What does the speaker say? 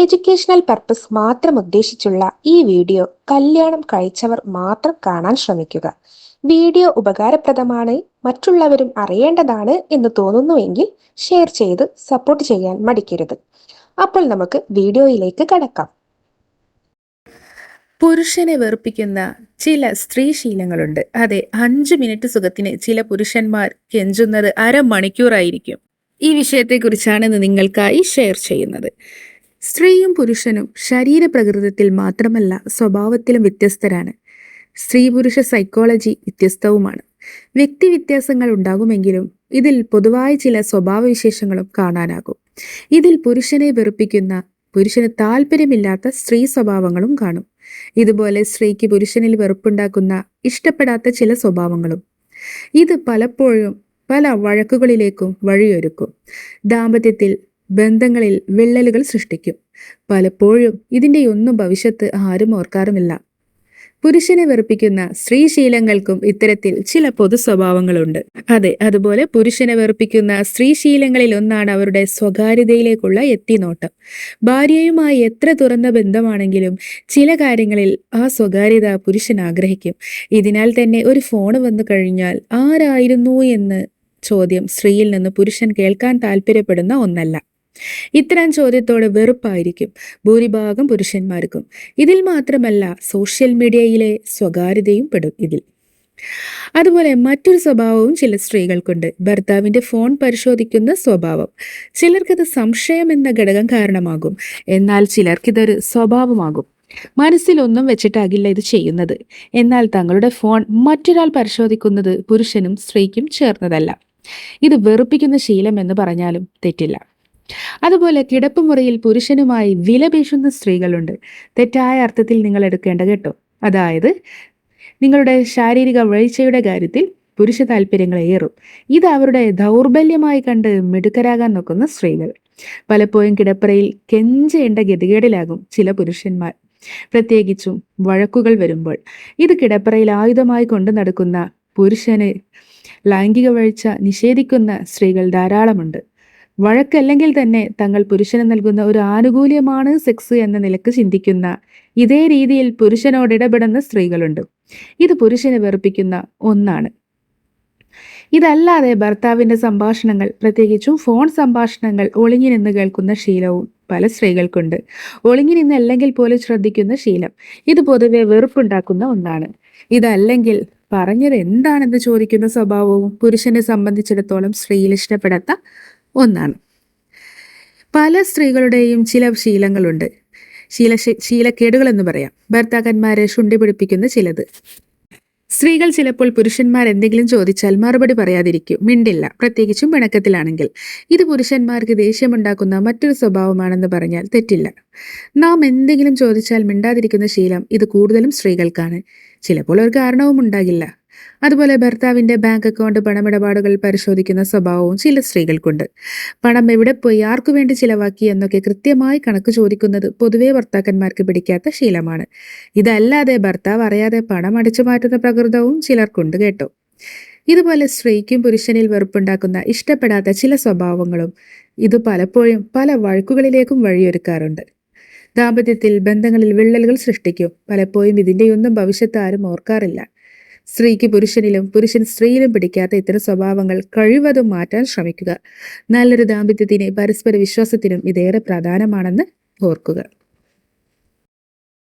Educational purpose മാത്രം ഉദ്ദേശിച്ചുള്ള ഈ video കല്യാണം കഴിച്ചവർ മാത്രം കാണാൻ ശ്രമിക്കുക. വീഡിയോ ഉപകാരപ്രദമാണ് മറ്റുള്ളവരും അറിയേണ്ടതാണ് എന്ന് തോന്നുന്നുവെങ്കിൽ ഷെയർ ചെയ്ത് സപ്പോർട്ട് ചെയ്യാൻ മടിക്കരുത്. അപ്പോൾ നമുക്ക് വീഡിയോയിലേക്ക് കടക്കാം. പുരുഷനെ വെറുപ്പിക്കുന്ന ചില സ്ത്രീ ശീലങ്ങളുണ്ട്. അതെ അഞ്ചു മിനിറ്റ് സുഖത്തിന് ചില പുരുഷന്മാർ കെഞ്ചുന്നത് അരമണിക്കൂറായിരിക്കും. ഈ വിഷയത്തെക്കുറിച്ചാണ് ഇന്ന് നിങ്ങൾക്കായി ഷെയർ ചെയ്യുന്നത്. സ്ത്രീയും പുരുഷനും ശരീരപ്രകൃതത്തിൽ മാത്രമല്ല സ്വഭാവത്തിലും വ്യത്യസ്തരാണ്. സ്ത്രീ പുരുഷ സൈക്കോളജി വ്യത്യസ്തവുമാണ്. വ്യക്തി വ്യത്യാസങ്ങൾ ഉണ്ടാകുമെങ്കിലും ഇതിൽ പൊതുവായ ചില സ്വഭാവവിശേഷങ്ങളും കാണാനാകും. ഇതിൽ പുരുഷനെ വെറുപ്പിക്കുന്ന പുരുഷന് താല്പര്യമില്ലാത്ത സ്ത്രീ സ്വഭാവങ്ങളും കാണും. ഇതുപോലെ സ്ത്രീക്ക് പുരുഷനിൽ വെറുപ്പുണ്ടാക്കുന്ന ഇഷ്ടപ്പെടാത്ത ചില സ്വഭാവങ്ങളും. ഇത് പലപ്പോഴും പല വഴക്കുകളിലേക്കും വഴിയൊരുക്കും. ദാമ്പത്യത്തിൽ ബന്ധങ്ങളിൽ വിള്ളലുകൾ സൃഷ്ടിക്കും. പലപ്പോഴും ഇതിന്റെയൊന്നും ഭവിഷ്യത്ത് ആരും ഓർക്കാറുമില്ല. പുരുഷനെ വെറുപ്പിക്കുന്ന സ്ത്രീശീലങ്ങൾക്കും ഇത്തരത്തിൽ ചില പൊതു സ്വഭാവങ്ങളുണ്ട്. അതെ അതുപോലെ പുരുഷനെ വെറുപ്പിക്കുന്ന സ്ത്രീശീലങ്ങളിൽ ഒന്നാണ് അവരുടെ സ്വകാര്യതയിലേക്കുള്ള എത്തിനോട്ടം. ഭാര്യയുമായി എത്ര തുറന്ന ബന്ധമാണെങ്കിലും ചില കാര്യങ്ങളിൽ ആ സ്വകാര്യത പുരുഷൻ ആഗ്രഹിക്കും. ഇതിനാൽ തന്നെ ഒരു ഫോൺ വന്നു കഴിഞ്ഞാൽ ആരായിരുന്നു എന്ന് ചോദ്യം സ്ത്രീയിൽ നിന്ന് പുരുഷൻ കേൾക്കാൻ താല്പര്യപ്പെടുന്ന ഒന്നല്ല. ഇത്തരം ചോദ്യത്തോട് വെറുപ്പായിരിക്കും ഭൂരിഭാഗം പുരുഷന്മാർക്കും. ഇതിൽ മാത്രമല്ല സോഷ്യൽ മീഡിയയിലെ സ്വകാര്യതയും പെടും ഇതിൽ. അതുപോലെ മറ്റൊരു സ്വഭാവവും ചില സ്ത്രീകൾക്കുണ്ട്. ഭർത്താവിന്റെ ഫോൺ പരിശോധിക്കുന്ന സ്വഭാവം. ചിലർക്കത് സംശയം എന്ന ഘടകം കാരണമാകും. എന്നാൽ ചിലർക്കിതൊരു സ്വഭാവമാകും. മനസ്സിലൊന്നും വെച്ചിട്ടാകില്ല ഇത് ചെയ്യുന്നത്. എന്നാൽ തങ്ങളുടെ ഫോൺ മറ്റൊരാൾ പരിശോധിക്കുന്നത് പുരുഷനും സ്ത്രീക്കും ചേർന്നതല്ല. ഇത് വെറുപ്പിക്കുന്ന ശീലം എന്ന് പറഞ്ഞാലും തെറ്റില്ല. അതുപോലെ കിടപ്പുമുറിയിൽ പുരുഷനുമായി വിലപേശുന്ന സ്ത്രീകളുണ്ട്. തെറ്റായ അർത്ഥത്തിൽ നിങ്ങൾ എടുക്കേണ്ട കേട്ടോ. അതായത് നിങ്ങളുടെ ശാരീരിക വീഴ്ചയുടെ കാര്യത്തിൽ പുരുഷ താല്പര്യങ്ങൾ ഏറും. ഇത് അവരുടെ ദൗർബല്യമായി കണ്ട് മിടുക്കരാകാൻ നോക്കുന്ന സ്ത്രീകൾ. പലപ്പോഴും കിടപ്പറയിൽ കെഞ്ചേണ്ട ഗതികേടിലാകും ചില പുരുഷന്മാർ. പ്രത്യേകിച്ചും വഴക്കുകൾ വരുമ്പോൾ. ഇത് കിടപ്പറയിൽ ആയുധമായി കൊണ്ടു നടക്കുന്ന പുരുഷന് ലൈംഗിക വീഴ്ച നിഷേധിക്കുന്ന സ്ത്രീകൾ ധാരാളമുണ്ട്. വഴക്കല്ലെങ്കിൽ തന്നെ തങ്ങൾ പുരുഷന് നൽകുന്ന ഒരു ആനുകൂല്യമാണ് സെക്സ് എന്ന നിലയ്ക്ക് ചിന്തിക്കുന്ന ഇതേ രീതിയിൽ പുരുഷനോട് ഇടപെടുന്ന സ്ത്രീകളുണ്ട്. ഇത് പുരുഷനെ വെറുപ്പിക്കുന്ന ഒന്നാണ്. ഇതല്ലാതെ ഭർത്താവിന്റെ സംഭാഷണങ്ങൾ പ്രത്യേകിച്ചും ഫോൺ സംഭാഷണങ്ങൾ ഒളിഞ്ഞു നിന്ന് കേൾക്കുന്ന ശീലവും പല സ്ത്രീകൾക്കുണ്ട്. ഒളിഞ്ഞു നിന്ന് അല്ലെങ്കിൽ പോലും ശ്രദ്ധിക്കുന്ന ശീലം ഇത് പൊതുവെ വെറുപ്പുണ്ടാക്കുന്ന ഒന്നാണ്. ഇതല്ലെങ്കിൽ പറഞ്ഞത് എന്താണെന്ന് ചോദിക്കുന്ന സ്വഭാവവും പുരുഷനെ സംബന്ധിച്ചിടത്തോളം സ്ത്രീയിൽ ഇഷ്ടപ്പെടാത്ത ഒന്നാണ്. പല സ്ത്രീകളുടെയും ചില ശീലങ്ങളുണ്ട്. ശീല ശീലക്കേടുകൾ എന്ന് പറയാം. ഭർത്താക്കന്മാരെ ശുണ്ടി പിടിപ്പിക്കുന്ന ചിലത്. സ്ത്രീകൾ ചിലപ്പോൾ പുരുഷന്മാർ എന്തെങ്കിലും ചോദിച്ചാൽ മറുപടി പറയാതിരിക്കും. മിണ്ടില്ല. പ്രത്യേകിച്ചും പിണക്കത്തിലാണെങ്കിൽ. ഇത് പുരുഷന്മാർക്ക് ദേഷ്യമുണ്ടാക്കുന്ന മറ്റൊരു സ്വഭാവമാണെന്ന് പറഞ്ഞാൽ തെറ്റില്ല. നാം എന്തെങ്കിലും ചോദിച്ചാൽ മിണ്ടാതിരിക്കുന്ന ശീലം ഇത് കൂടുതലും സ്ത്രീകൾക്കാണ്. ചിലപ്പോൾ ഒരു കാരണവും ഉണ്ടാകില്ല അതുപോലെ ഭർത്താവിന്റെ ബാങ്ക് അക്കൗണ്ട് പണമിടപാടുകൾ പരിശോധിക്കുന്ന സ്വഭാവവും ചില സ്ത്രീകൾക്കുണ്ട്. പണം എവിടെ പോയി ആർക്കു വേണ്ടി ചിലവാക്കി എന്നൊക്കെ കൃത്യമായി കണക്ക് ചോദിക്കുന്നത് പൊതുവേ ഭർത്താക്കന്മാർക്ക് പിടിക്കാത്ത ശീലമാണ്. ഇതല്ലാതെ ഭർത്താവ് അറിയാതെ പണം അടിച്ചു മാറ്റുന്ന പ്രകൃതവും ചിലർക്കുണ്ട് കേട്ടോ. ഇതുപോലെ സ്ത്രീക്കും പുരുഷനിൽ വെറുപ്പുണ്ടാക്കുന്ന ഇഷ്ടപ്പെടാത്ത ചില സ്വഭാവങ്ങളും ഇത് പലപ്പോഴും പല വഴക്കുകളിലേക്കും വഴിയൊരുക്കാറുണ്ട്. ദാമ്പത്യത്തിൽ ബന്ധങ്ങളിൽ വിള്ളലുകൾ സൃഷ്ടിക്കും. പലപ്പോഴും ഇതിന്റെയൊന്നും ഭവിഷ്യത്ത് ആരും ഓർക്കാറില്ല. സ്ത്രീക്ക് പുരുഷനിലും പുരുഷൻ സ്ത്രീയിലും പിടിക്കാത്ത ഇത്തരം സ്വഭാവങ്ങൾ കഴിവതും മാറ്റാൻ ശ്രമിക്കുക. നല്ലൊരു ദാമ്പത്യത്തിന് പരസ്പര വിശ്വാസത്തിനും ഇതേറെ പ്രധാനമാണെന്ന് ഓർക്കുക.